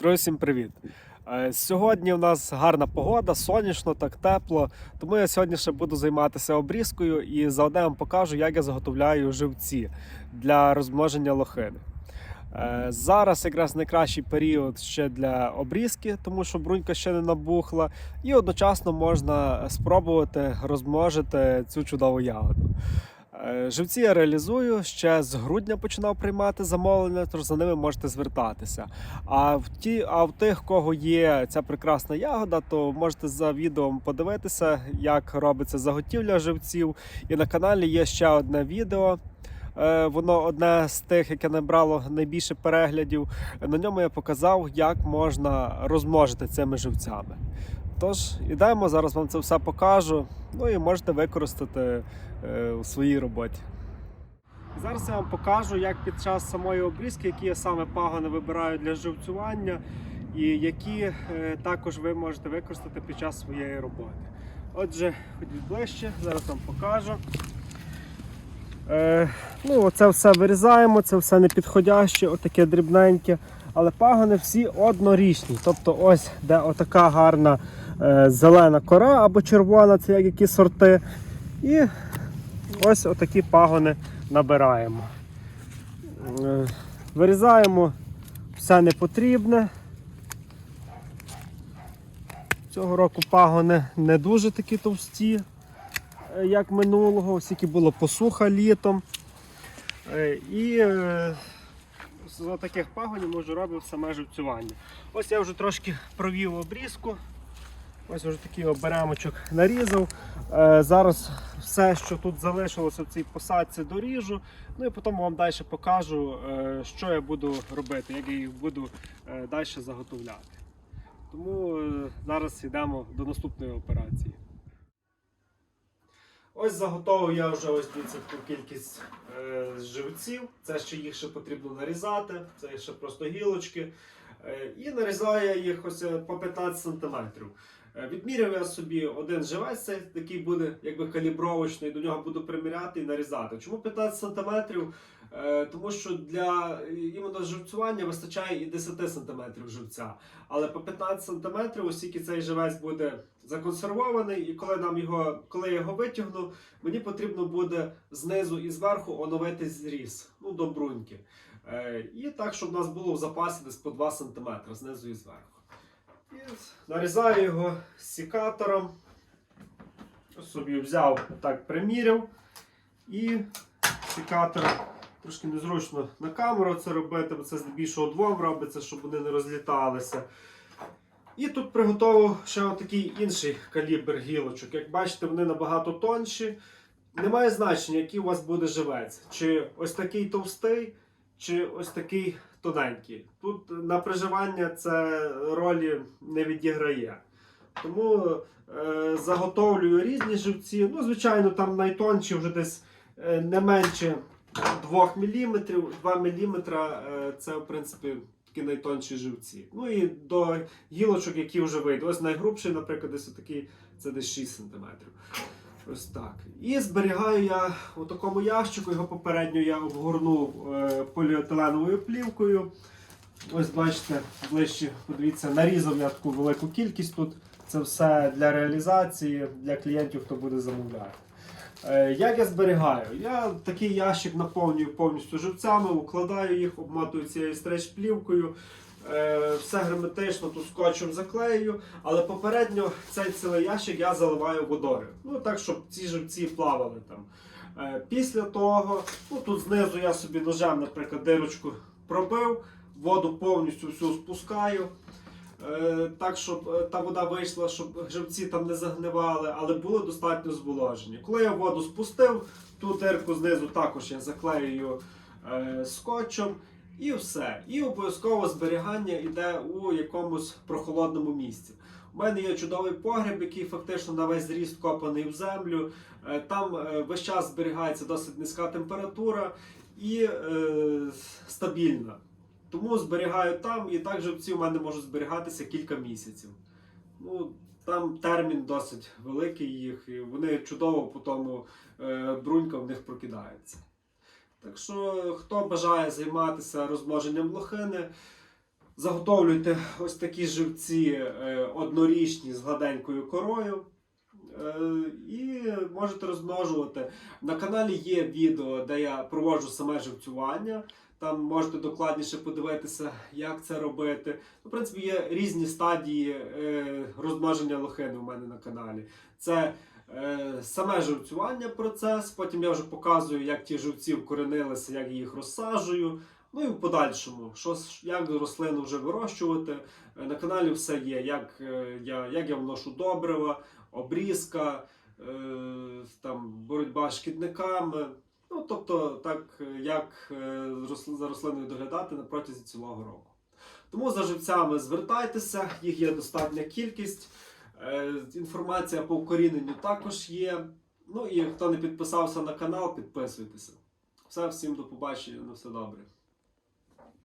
Друзі, всім привіт! Е, Сьогодні у нас гарна погода, сонячно, так тепло. Тому я сьогодні ще буду займатися обрізкою і заодне вам покажу, як я заготовляю живці для розмноження лохини. Е, Зараз якраз найкращий період ще для обрізки, тому що брунька ще не набухла, і одночасно можна спробувати розмножити цю чудову ягоду. Е, Живці я реалізую ще з грудня починав приймати замовлення, тож за ними можете звертатися. А в ті, а в тих, кого є ця прекрасна ягода, то можете за відео подивитися, як робиться заготівля живців. І на каналі є ще одне відео. Е, Воно одне з тих, яке набрало найбільше переглядів. На ньому я показав, як можна розмножити цими живцями. Тож, ідемо, зараз вам це все покажу. Ну і можете використати е, у своїй роботі. Зараз я вам покажу, як під час самої обрізки, які я саме пагони вибираю для живцювання, і які е, також ви можете використати під час своєї роботи. Отже, ходіть ближче, зараз вам покажу. Е, ну, це все вирізаємо, це все непідходяще, отаке дрібненьке. Але пагони всі однорічні. Тобто, ось де отака гарна зелена кора або червона, це як які сорти. І ось отакі пагони набираємо. Е, Вирізаємо все непотрібне. Цього року пагони не дуже такі товсті, е, як минулого, оскільки було посуха літом. Е, І е, з таких пагонів можу робити саме живцювання. Ось я вже трошки провів обрізку. Ось вже такий оберемочок нарізав. Е, зараз все, що тут залишилося в цій посадці, доріжу. Ну і потім вам далі покажу, е, що я буду робити, як я їх буду е, далі заготовляти. Тому зараз йдемо до наступної операції. Ось заготовив я вже ось таку кількість живців. Це ще їх ще потрібно нарізати, це ще просто гілочки. І нарізаю я їх ось по 15 см. Відміряв я собі один живець, це такий буде якби калібровочний, до нього буду приміряти і нарізати. Чому 15 см? Е, тому що для е, іменно живцювання вистачає і 10 см живця. Але по 15 см, оскільки цей живець буде законсервований, і коли нам його, коли я його витягну, мені потрібно буде знизу і зверху оновити зріз, ну до бруньки. Е, і так, щоб у нас було в запасі десь по 2 см знизу і зверху. І нарізаю його сікатором. Собі взяв, так приміряв. І сікатор трошки незручно на камеру це робити, бо це здебільшого двом робиться, щоб вони не розліталися. І тут приготував ще такий інший калібр гілочок. Як бачите, вони набагато тонші. Немає значення, який у вас буде живець. Чи ось такий товстий, чи ось такий тоненький. Тут на приживання це ролі не відіграє. Тому е, заготовлюю різні живці. Ну, звичайно, там найтонші вже десь е, не менше 2 мм. 2 мм е, це, в принципі, такі найтонші живці. Ну і до гілочок, які вже вийдуть. Ось найгрубший, наприклад, десь такий, це десь 6 см. Ось так. І зберігаю я у такому ящику, його попередньо я обгорнув е, поліетиленовою плівкою. Ось бачите, ближче, подивіться, нарізав я таку велику кількість тут. Це все для реалізації, для клієнтів, хто буде замовляти. Е, Як я зберігаю? Я такий ящик наповнюю повністю живцями, укладаю їх, обмотую цією стреч-плівкою. Е, Все герметично тут скотчем заклею, але попередньо цей цілий ящик я заливаю водою. Ну так, щоб ці живці плавали там. Е, Після того, ну тут знизу я собі ножем, наприклад, дирочку пробив, воду повністю всю спускаю. Е, Так, щоб та вода вийшла, щоб живці там не загнивали, але було достатньо зволоження. Коли я воду спустив, ту дирку знизу також я заклеюю е, скотчем і все. І обов'язково зберігання йде у якомусь прохолодному місці. У мене є чудовий погріб, який фактично на весь зріст копаний в землю. Е, Там е, весь час зберігається досить низька температура і е, стабільна. Тому зберігаю там, і так живці у мене можуть зберігатися кілька місяців. Ну, там термін досить великий їх, і вони чудово по тому е, брунька в них прокидається. Так що, хто бажає займатися розмноженням лохини, Заготовлюйте ось такі живці е, однорічні з гладенькою корою. Е, І можете розмножувати. На каналі є відео, де я проводжу саме живцювання. Там можете докладніше подивитися, як це робити. Ну, в принципі, є різні стадії е, розмноження лохини у мене на каналі. Це саме живцювання процес. Потім я вже показую, як ті живці вкоренилися, як їх розсаджую. Ну і в подальшому, що, як рослину вже вирощувати. Е, На каналі все є, як, е, я, як я вношу добрива, обрізка, е, там, боротьба з шкідниками. Ну, тобто, так, е, як е, за рослиною доглядати на протязі цілого року. Тому за живцями звертайтеся, їх є достатня кількість. Е, Інформація по укоріненню також є. Ну і хто не підписався на канал, підписуйтеся. Все, всім до побачення, на все добре.